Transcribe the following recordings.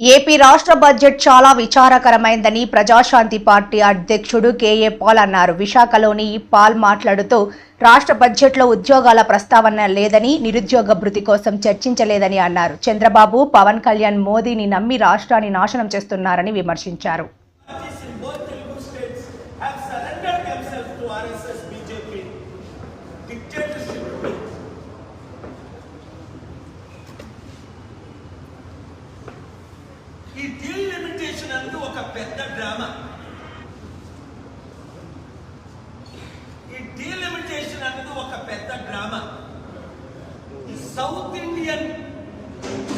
AP రాష్ట్ర budget చాలా విచారకరమైందని ప్రజాశాంతి పార్టీ అధ్యక్షుడు కేఏ పాల్ అన్నారు. విశాఖలోని పాల్ మాట్లాడుతూ రాష్ట్ర బడ్జెట్లో ఉద్యోగాల ప్రస్తావన లేదని నిరుద్యోగ భృతి కోసం చర్చించలేదని అన్నారు. చంద్రబాబు పవన్ కళ్యాణ్ మోదీని నమ్మి రాష్ట్రాన్ని నాశనం చేస్తున్నారని విమర్శించారు. సౌత్ ఇండియన్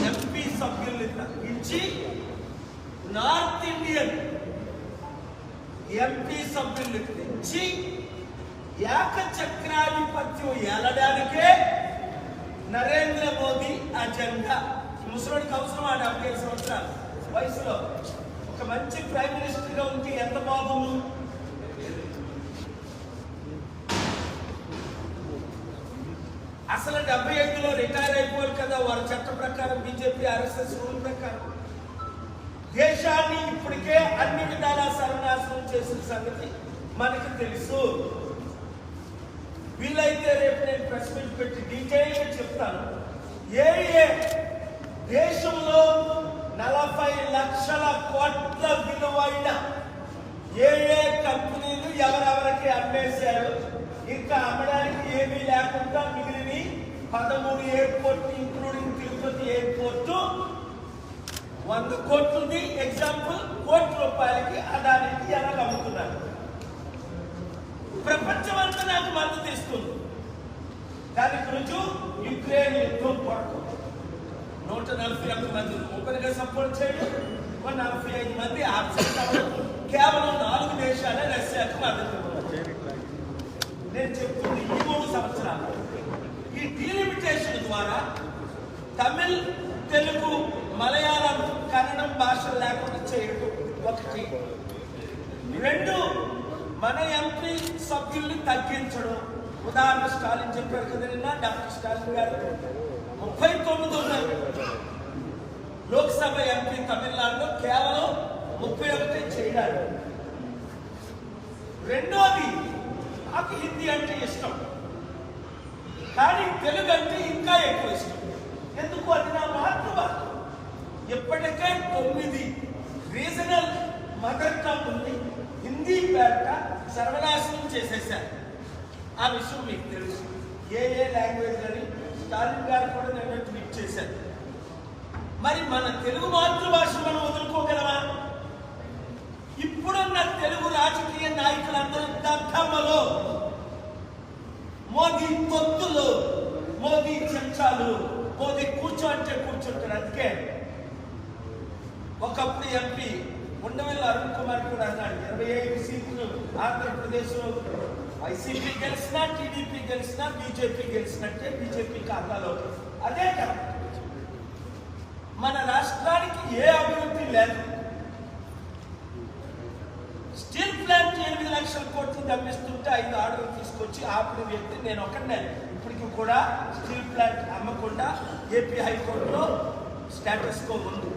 ఎంపీ సభ్యుల్ని తగ్గించి నార్త్ ఇండియన్ ఎంపీ సభ్యుల్ని తెచ్చి ఏకచక్రాధిపత్యం ఏలడానికే నరేంద్ర మోదీ అజెండా. ముసలోడికి అవసరం ఆ డెబ్బై ఐదు సంవత్సరాలు? వయసులో. ఒక మంచి ప్రైమ్ మినిస్టర్గా ఉంటే ఎంత బాగుంది అసలు డెబ్బై ఐదులో రిటైర్ అయిపోవాలి కదా వారి చట్ట ప్రకారం బీజేపీ ఆర్ఎస్ఎస్ రూల్ ప్రకారం. దేశాన్ని ఇప్పటికే అన్ని విధాలా సర్వనాశనం చేసిన సంగతి మనకి తెలుసు. వీలైతే రేపు నేను ప్రెస్ మీట్ పెట్టి డీటెయిల్గా చెప్తాను. ఏ ఏ దేశంలో నలభై లక్షల కోట్ల విలువైన ఏ ఏ కంపెనీలు ఎవరెవరికి అమ్మేశారు? ఇంకా అమ్మడానికి ఏమీ లేకుండా మిగిలిన పదమూడు ఎయిర్పోర్ట్ ఇంక్లూడింగ్ తిరుపతి ఎయిర్పోర్టు వంద కోట్లుది. ఎగ్జాంపుల్ కోటి రూపాయలకి అదానికి ఎలా అమ్ముతున్నారు ప్రపంచం అంతా నాకు మద్దతు ఇస్తుంది. దానికి రుజువు యుక్రెయిన్ యుద్ధం కొరకు నూట నలభై ఒక్క మంది ఓపెన్గా సపోర్ట్ చేయడం ఒక నలభై ఐదు మంది ఆబ్సెంట్ అవ్వడం కేవలం నాలుగు దేశాలే రష్యాకు మద్దతు ఇవ్వడం నేను చెప్తుంది ఈ మూడు సంవత్సరాలు ఈ డీలిమిటేషన్ ద్వారా తమిళ్ తెలుగు మలయాళం లేకుండా చేయడం ఒకటి. రెండు మన ఎంపీ సభ్యుల్ని తగ్గించడం. ఉదాహరణ స్టాలిన్ చెప్పారు కదా నిన్న డాక్టర్ స్టాలిన్ గారు. ముప్పై తొమ్మిది ఉన్నారు లోక్సభ ఎంపీ తమిళనాడులో కేవలం ముప్పై ఒకటి చేయడానికి రెండోది నాకు హిందీ అంటే ఇష్టం. కానీ తెలుగు అంటే ఇంకా ఎక్కువ ఇష్టం. ఎందుకు? అది నా మాతృభాష. ఇప్పటికే తొమ్మిది. రీజనల్ మదర్ టంగ్ ఉంది. హిందీ పేరట సర్వనాశనం చేసేశారు. ఆ విషయం మీకు తెలుసు. ఏ ఏ లాంగ్వేజ్ అని స్టాలిన్ గారు కూడా నేను ట్వీట్ చేశారు. మరి మన తెలుగు మాతృభాష మనం వదులుకోగలమా? ఇప్పుడున్న తెలుగు రాజకీయ నాయకులందరూ దద్దమ్మలో. మోదీ పొత్తులు మోదీ చెంచాలు. మోదీ కూర్చో అంటే కూర్చుంటారు. అందుకే ఒకప్పుడు ఎంపీ ఉండవల్లి అరుణ్ కుమార్ కూడా అన్నాడు ఇరవై ఐదు సీట్లు ఆంధ్రప్రదేశ్ వైసీపీ గెలిచినా టీడీపీ గెలిచినా బీజేపీ గెలిచినట్టే బీజేపీ ఖాతాలో అదే కదా మన రాష్ట్రానికి ఏ అభివృద్ధి లేదు. స్టీల్ ప్లాంట్ ఎనిమిది లక్షల కోట్లు తప్పిస్తుంటే ఐదు ఆర్డర్లు తీసుకొచ్చి ఆపిన వ్యక్తి నేను ఒకనే ఇప్పటికి కూడా స్టీల్ ప్లాంట్ అమ్మకుండా ఏపీ హైకోర్టులో స్టేటస్ కో ఉంది.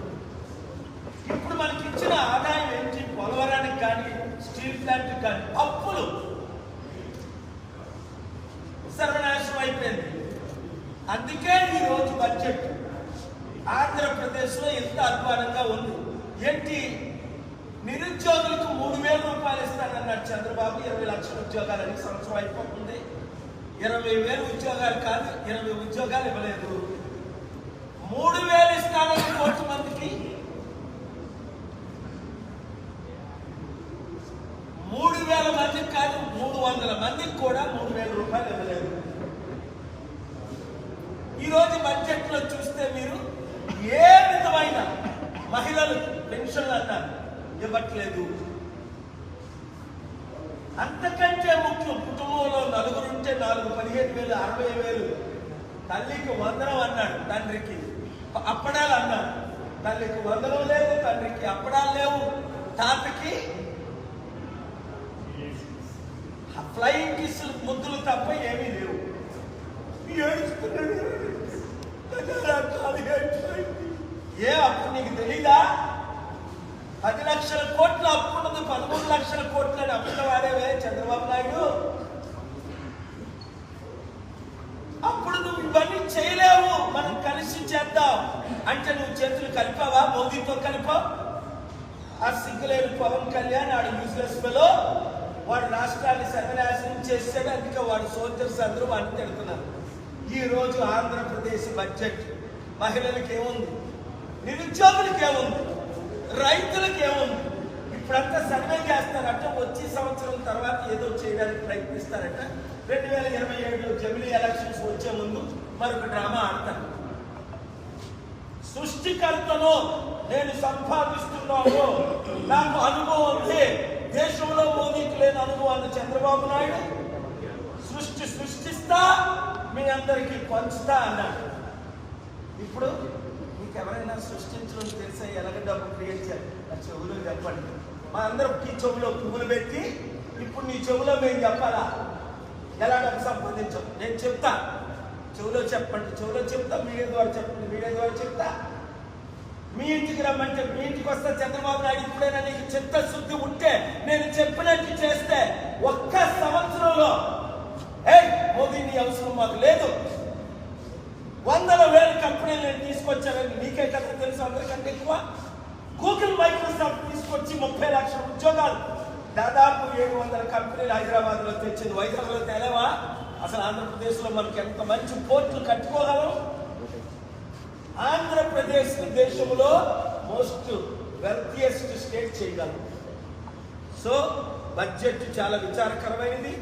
ఇప్పుడు మనకి ఇచ్చిన ఆదాయం ఏంటి? పోలవరానికి కానీ స్టీల్ ప్లాంట్ కానీ అప్పులు. సర్వనాశనం అయిపోయింది. అందుకే ఈ రోజు బడ్జెట్ ఆంధ్రప్రదేశ్లో ఎంత అధ్వానంగా ఉంది. ఏంటి? నిరుద్యోగులకు మూడు వేల రూపాయలు ఇస్తానన్నాడు చంద్రబాబు. ఇరవై లక్షల ఉద్యోగాలని సంవత్సరం అయిపోతుంది. ఇరవై వేలు ఉద్యోగాలు కాదు ఇరవై ఉద్యోగాలు ఇవ్వలేదు. మూడు వేలు ఇస్తానని కోటి మందికి మూడు వేల మందికి కాదు మూడు వందల మందికి కూడా మూడు వేల రూపాయలు ఇవ్వలేదు. ఈరోజు బడ్జెట్లో బడ్జెట్లో చూస్తే మీరు ఏ విధమైన మహిళలు పెన్షన్లు అన్నారు ఇవ్వట్లేదు? అంతకంటే ముఖ్యం కుటుంబంలో నలుగురు ఉంటే నాలుగు పదిహేను వేలు అరవై వేలు. తల్లికి వందనం అన్నాడు తండ్రికి. అప్పడాలు అన్నాడు. తల్లికి వందనం లేవు తండ్రికి అప్పడాలు లేవు. తాతకి ఫ్లయింగ్ కిస్సులు ముద్దులు తప్ప ఏమీ లేవు. ఏ అప్పు నీకు తెలీదా? పది లక్షల కోట్ల అప్పు ఉన్నది పదమూడు లక్షల కోట్ల అప్పుల వాడేవే చంద్రబాబు నాయుడు. అప్పుడు నువ్వు ఇవన్నీ చేయలేవు. మనం కలిసి చేద్దాం. అంటే నువ్వు చేతులు కలిపావా? మోదీతో కలిపావు ఆ సిగ్గులేని పవన్ కళ్యాణ్ ఆడు యూజ్లెస్ ఫెలో వాడు రాష్ట్రాన్ని సర్వనాశనం చేస్తే అందుకే వాడు సోల్జర్స్ అందరూ వాడిని తిడుతున్నారు. ఈరోజు ఆంధ్రప్రదేశ్ బడ్జెట్ మహిళలకు ఏముంది? నిరుద్యోగులకు ఏముంది? రైతులకు ఏముంది? ఇప్పుడంతా సర్వే చేస్తారట వచ్చే సంవత్సరం తర్వాత ఏదో చేయడానికి ప్రయత్నిస్తారట. రెండు వేల ఇరవై ఏడులో జమిలీ ఎలక్షన్స్ వచ్చే ముందు మరొక డ్రామా ఆడతారు. సృష్టికర్తలో నేను సంపాదిస్తున్నాను నాకు అనుభవం ఉంది. దేశంలో మోదీకి లేని అనుభవాన్ని చంద్రబాబు నాయుడు సృష్టి సృష్టిస్తా మీ అందరికీ పంచుతా అన్నాడు. ఇప్పుడు మీకు ఎవరైనా సృష్టించడం తెలిసే ఎలాగ డబ్బు క్రియేట్ చేయాలి? ఆ చెవులో చెప్పండి మా అందరికి చెవులో పువ్వులు పెట్టి ఇప్పుడు నీ చెవులో మేము చెప్పాలా? ఎలా డబ్బు సంపాదించాం? నేను చెప్తా. చెవులో చెప్పండి. చెవులో చెప్తా మీడియా ద్వారా చెప్పండి. మీడియా ద్వారా చెప్తా. మీ ఇంటికి రమ్మంటే మీ ఇంటికి వస్తే చంద్రబాబు నాయుడు ఇప్పుడైనా నీకు చిత్తశుద్ధి ఉంటే నేను చెప్పినట్టు చేస్తే ఒక్క సంవత్సరంలో ఏ మోదీ నీ అవసరం మాకు లేదు. వందల వేల కంపెనీలు నేను తీసుకొచ్చానని నీకే కదా తెలుసు అందరికంటే ఎక్కువ. గూగుల్ మైక్రోసాఫ్ట్ తీసుకొచ్చి ముప్పై లక్షల ఉద్యోగాలు. దాదాపు ఏడు వందల కంపెనీలు హైదరాబాద్లో తెచ్చింది. వైజాగ్లో అసలు ఆంధ్రప్రదేశ్లో మనకి ఎంత మంచి పోర్టులు కట్టుకోగలం? ఆంధ్రప్రదేశ్ దేశంలో మోస్ట్ వెల్తియెస్ట్ స్టేట్ చేయగలం సో బడ్జెట్ చాలా విచారకరమైనది.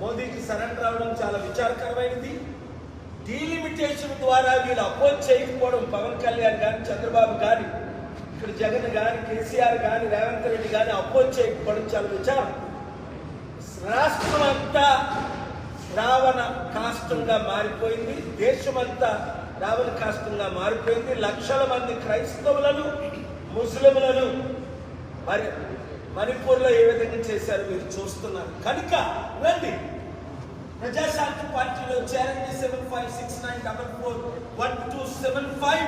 మోదీకి సరెండర్ అవడం చాలా విచారకరమైనది. డీలిమిటేషన్ ద్వారా వీళ్ళు అపోజ్ చేయకపోవడం పవన్ కళ్యాణ్ కానీ చంద్రబాబు కానీ ఇక్కడ జగన్ కానీ కేసీఆర్ కానీ రేవంత్ రెడ్డి కానీ అపోజ్ చేయకపోవడం చాలా విచారం. రాష్ట్రం అంతా రావణ కాష్టంగా మారిపోయింది. దేశమంతా రావణ కాష్టంగా మారిపోయింది. లక్షల మంది క్రైస్తవులను ముస్లింలను మరి మణిపూర్లో ఏ విధంగా చేశారు మీరు చూస్తున్నారు. కనుక రండి. ప్రజాశాంతి పార్టీలో చేరండి. Seven five six nine double four one two seven five.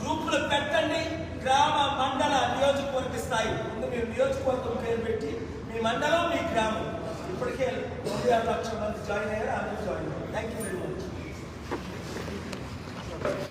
గ్రూపులు పెట్టండి. గ్రామ మండల నియోజకవర్గ స్థాయి. ముందు మీ నియోజకవర్గం పేరు పెట్టి మీ మండలం మీ గ్రామం. ఇప్పటికే తొమ్మిది ఆరు లక్షల మంది జాయిన్ అయ్యారు. అందరూ జాయిన్ అయ్యారు. Thank you very much